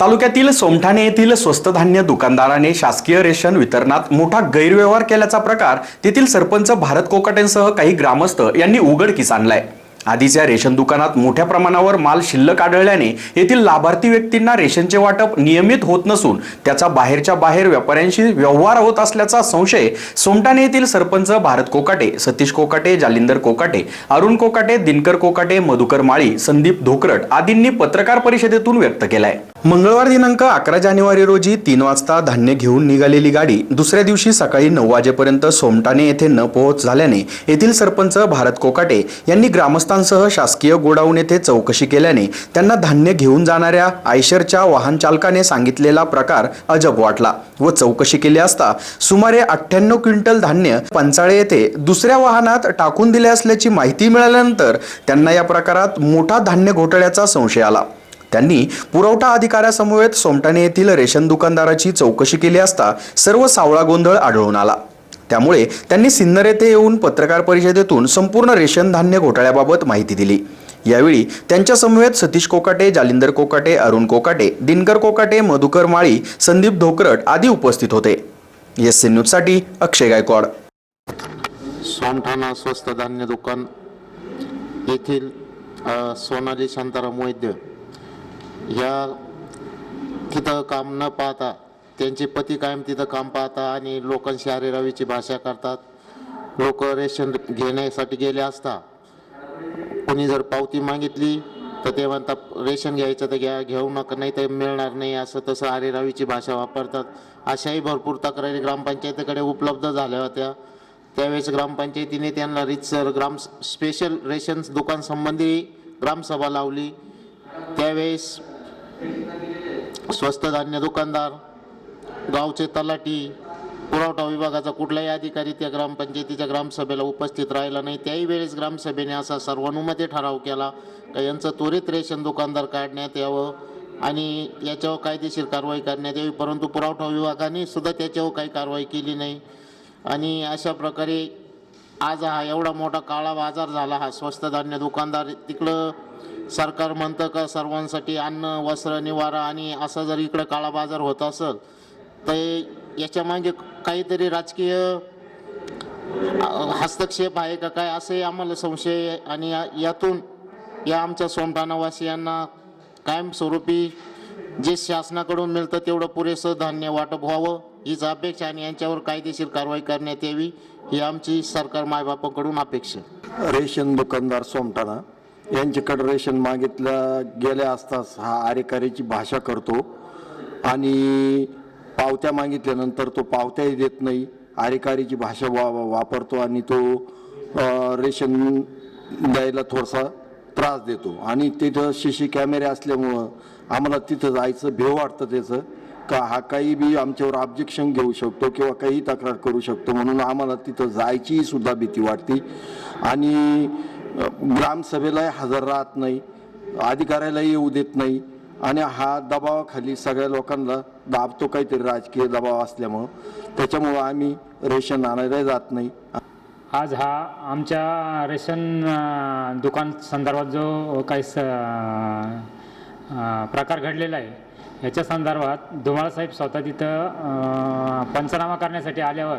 तालुक्यातील सोमठाणे येथील स्वस्त धान्य दुकानदाराने शासकीय रेशन वितरणात मोठा गैरव्यवहार केल्याचा प्रकार तेथील सरपंच भारत कोकाटेंसह काही ग्रामस्थ यांनी उघडकीस आणलाय. आधीच्या रेशन दुकानात मोठ्या प्रमाणावर माल शिल्लक आढळल्याने येथील लाभार्थी व्यक्तींना रेशनचे वाटप नियमित होत नसून त्याचा बाहेरच्या बाहेर व्यापाऱ्यांशी व्यवहार होत असल्याचा संशय सोमटाणे येथील सरपंच भारत कोकाटे सतीश कोकाटे जालिंदर कोकाटे अरुण कोकाटे दिनकर कोकाटे मधुकर माळी संदीप धोकरट आदींनी पत्रकार परिषदेतून व्यक्त केलाय. मंगळवार दिनांक अकरा जानेवारी रोजी तीन वाजता धान्य घेऊन निघालेली गाडी दुसऱ्या दिवशी सकाळी नऊ वाजेपर्यंत सोमटाने येथे न पोहोच झाल्याने येथील सरपंच भारत कोकाटे यांनी ग्रामस्थांसह शासकीय गोडाऊन येथे चौकशी केल्याने त्यांना धान्य घेऊन जाणाऱ्या आयशरच्या वाहन चालकाने सांगितलेला प्रकार अजब वाटला व चौकशी केली असता सुमारे अठ्ठ्याण्णव क्विंटल धान्य पंचाळे येथे दुसऱ्या वाहनात टाकून दिले असल्याची माहिती मिळाल्यानंतर त्यांना या प्रकारात मोठा धान्य घोटाळ्याचा संशय आला. त्यांनी पुरवठा अधिकाऱ्यासमवेत सोमटाणे येथील रेशन दुकानदाराची चौकशी केली असता सर्व सावळा गोंधळ आढळून आला. त्यामुळे त्यांनी सिन्नर येथे येऊन पत्रकार परिषदेतून संपूर्ण रेशन धान्य घोटाळ्याबाबत माहिती दिली. यावेळी त्यांच्या समवेत सतीश कोकाटे जालिंदर कोकाटे अरुण कोकाटे दिनकर कोकाटे मधुकर माळी संदीप धोकरट आदी उपस्थित होते. एस सी न्यूजसाठी अक्षय गायकवाड. सोमठाणा स्वस्त धान्य दुकान येथील सोनाली शांताराम वैद्य या तिथं काम न पाहता त्यांचे पती कायम तिथं काम पाहता आणि लोकांशी अरेरावीची भाषा करतात. लोक रेशन घेण्यासाठी गेले असता कोणी जर पावती मागितली तर ते म्हणतात रेशन घ्यायचं तर घ्या घेऊ नका नाही तर मिळणार नाही असं तसं अरेरावीची भाषा वापरतात. अशाही भरपूर तक्रारी ग्रामपंचायतीकडे उपलब्ध झाल्या होत्या. त्यावेळेस ग्रामपंचायतीने त्यांना रितसर ग्राम स्पेशल रेशन दुकानसंबंधी ग्रामसभा लावली. त्यावेळेस स्वस्त धान्य दुकानदार गावचे तलाठी पुरवठा विभागाचा कुठलाही अधिकारी त्या ग्रामपंचायतीच्या ग्रामसभेला उपस्थित राहिला नाही. त्याही वेळेस ग्रामसभेने असा सर्वानुमते ठराव केला का यांचं त्वरित रेशन दुकानदार काढण्यात यावं आणि याच्यावर कायदेशीर कारवाई करण्यात यावी परंतु पुरवठा विभागाने सुद्धा त्याच्यावर काही कारवाई केली नाही. आणि अशा प्रकारे आज हा एवढा मोठा काळा बाजार झाला हा स्वस्त धान्य दुकानदार तिकडं सरकार म्हणतं का सर्वांसाठी अन्न वस्त्र निवारा आणि असा जर इकडं काळा बाजार होत असेल तर याच्यामागे काहीतरी राजकीय हस्तक्षेप आहे का काय असे आम्हाला संशय आहे. आणि या- यातून या आमच्या सोमठाणावासियांना कायमस्वरूपी जे शासनाकडून मिळतं तेवढं पुरेसं धान्य वाटप व्हावं. हीच अपेक्षा आणि यांच्यावर कायदेशीर कारवाई करण्यात यावी ही आमची सरकार मायबापाकडून अपेक्षा रेशन दुकानदार सोमटाना यांच्याकडे रेशन मागितलं गेल्या असताच हा आरेकारीची भाषा करतो आणि पावत्या मागितल्यानंतर तो पावत्याही देत नाही आरेकारीची भाषा वा वापरतो आणि तो रेशन द्यायला थोडासा त्रास देतो. आणि तिथं सी सी कॅमेरे असल्यामुळं आम्हाला तिथं जायचं भेव वाटतं त्याचं. का? हा काही बी आमच्यावर ऑब्जेक्शन घेऊ शकतो किंवा काही तक्रार करू शकतो. म्हणून आम्हाला तिथं जायची सुद्धा भीती वाटते. आणि ग्रामसभेलाही हजर राहत नाही. अधिकाऱ्यालाही येऊ देत नाही. आणि हा दबावाखाली सगळ्या लोकांना दाबतो काहीतरी राजकीय दबाव असल्यामुळं. त्याच्यामुळं आम्ही रेशन आणायला जात नाही. आज हा आमच्या रेशन दुकान संदर्भात जो काही स प्रकार घडलेला आहे. याच्या संदर्भात धुमाळसाहेब स्वतः तिथं पंचनामा करण्यासाठी आल्यावर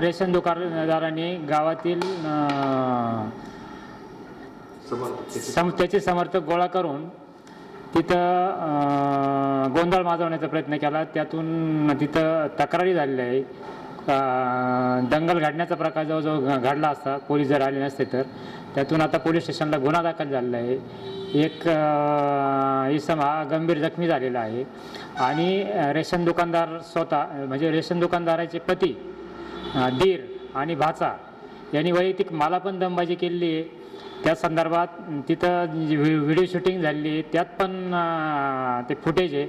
रेशन दुकानदारांनी गावातील सम त्याचे समर्थक गोळा करून तिथं गोंधळ माजवण्याचा प्रयत्न केला. त्यातून तिथं तक्रारी झालेल्या आहे. दंगल घडण्याचा प्रकार जवळजवळ घडला असता. पोलीस जर आले नसते तर. त्यातून आता पोलीस स्टेशनला गुन्हा दाखल झालेला आहे. एक इसम हा गंभीर जखमी झालेला आहे. आणि रेशन दुकानदार स्वतः म्हणजे रेशन दुकानदाराचे पती दीर आणि भाचा यांनी वैयक्तिक मला पण दमबाजी केलेली आहे. त्या संदर्भात तिथं जी व्हि- व्हिडिओ शूटिंग झालेली आहे त्यात पण ते फुटेज आहे.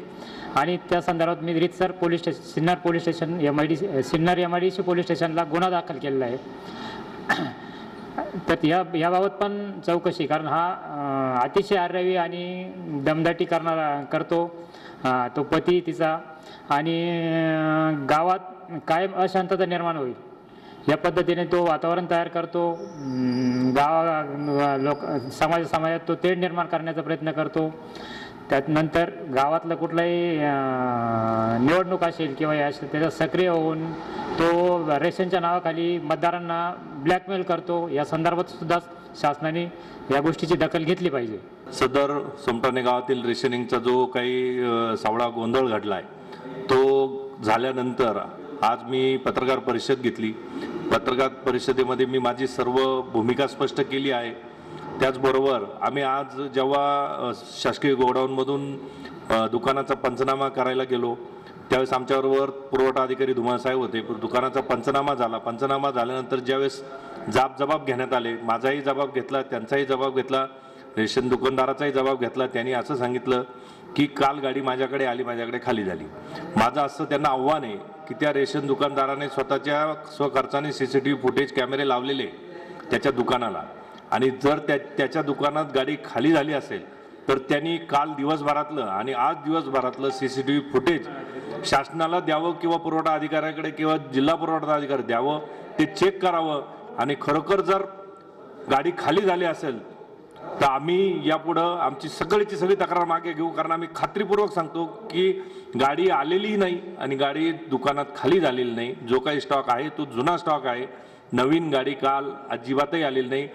आणि त्या संदर्भात मी रितसर police station Sinnar police station M I D Sinnar M I D C police स्टेशनला गुन्हा दाखल केलेला आहे. तर या याबाबत पण चौकशी कारण हा अतिशय आर्यवी आणि दमदाटी करणारा करतो तो पती तिचा. आणि गावात कायम अशांतता निर्माण होईल. या पद्धतीने तो वातावरण तयार करतो. गावा लोक समाज समाजात तो तेढ निर्माण करण्याचा प्रयत्न करतो. त्यानंतर गावातलं कुठलाही निवडणूक असेल किंवा हे असेल त्याच्यात सक्रिय होऊन तो रेशनच्या नावाखाली मतदारांना ब्लॅकमेल करतो. या संदर्भात सुद्धा शासनाने या गोष्टीची दखल घेतली पाहिजे. सदर सोमटाणे गावातील रेशनिंगचा जो काही सावळा गोंधळ घडला आहे तो झाल्यानंतर आज मी पत्रकार परिषद घेतली. पत्रकार परिषदेमध्ये मी माझी सर्व भूमिका स्पष्ट केली आहे. त्याचबरोबर आम्ही आज जेव्हा शासकीय गोडाऊनमधून दुकानाचा पंचनामा करायला गेलो त्यावेळेस आमच्याबरोबर पुरवठा अधिकारी धुमाळसाहेब होते. दुकानाचा पंचनामा झाला. पंचनामा झाल्यानंतर ज्यावेळेस जाब जबाब घेण्यात आले माझाही जबाब घेतला त्यांचाही जबाब घेतला रेशन दुकानदाराचाही जबाब घेतला त्यांनी असं सांगितलं की काल गाडी माझ्याकडे आली माझ्याकडे खाली झाली. माझं असं त्यांना आव्हान आहे की त्या रेशन दुकानदाराने स्वतःच्या स्वखर्चाने C C T V footage कॅमेरे लावलेले त्याच्या दुकानाला. आणि जर त्या त्याच्या दुकानात गाडी खाली झाली असेल तर त्यांनी काल दिवसभरातलं आणि आज दिवसभरातलं C C T V footage शासनाला द्यावं किंवा पुरवठा अधिकाऱ्याकडे किंवा जिल्हा पुरवठा अधिकारी द्यावं ते चेक करावं. आणि खरोखर जर गाडी खाली झाली असेल तर आम्ही यापुढं आमची सगळीची सगळी तक्रार मागे घेऊ. कारण आम्ही खात्रीपूर्वक सांगतो की गाडी आलेली नाही आणि गाडी दुकानात खाली झालेली नाही. जो काही स्टॉक आहे तो जुना स्टॉक आहे. नवीन गाडी काल अजिबातही आलेली नाही.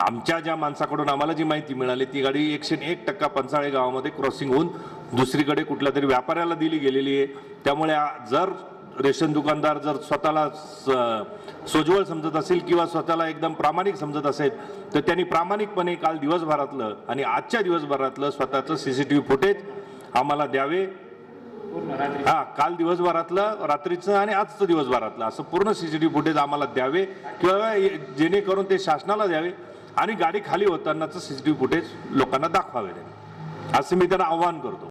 आमच्या ज्या माणसाकडून आम्हाला जी माहिती मिळाली ती गाडी एकशे एक टक्का पंचाळे गावामध्ये क्रॉसिंग होऊन दुसरीकडे कुठल्या तरी व्यापाऱ्याला दिली गेलेली आहे. त्यामुळे जर रेशन दुकानदार जर स्वतःला स- सोज्वळ समजत असेल किंवा स्वतःला एकदम प्रामाणिक समजत असेल तर त्यांनी प्रामाणिकपणे काल दिवसभरातलं आणि आजच्या दिवसभरातलं स्वतःचं C C T V footage आम्हाला द्यावे. हा काल दिवसभरातलं रात्रीचं आणि आजचं दिवसभरातलं असं पूर्ण C C T V footage आम्हाला द्यावे किंवा जेणेकरून ते शासनाला द्यावे आणि गाडी खाली होतानाचं C C T V footage लोकांना दाखवावे. असं मी त्यांना आव्हान करतो.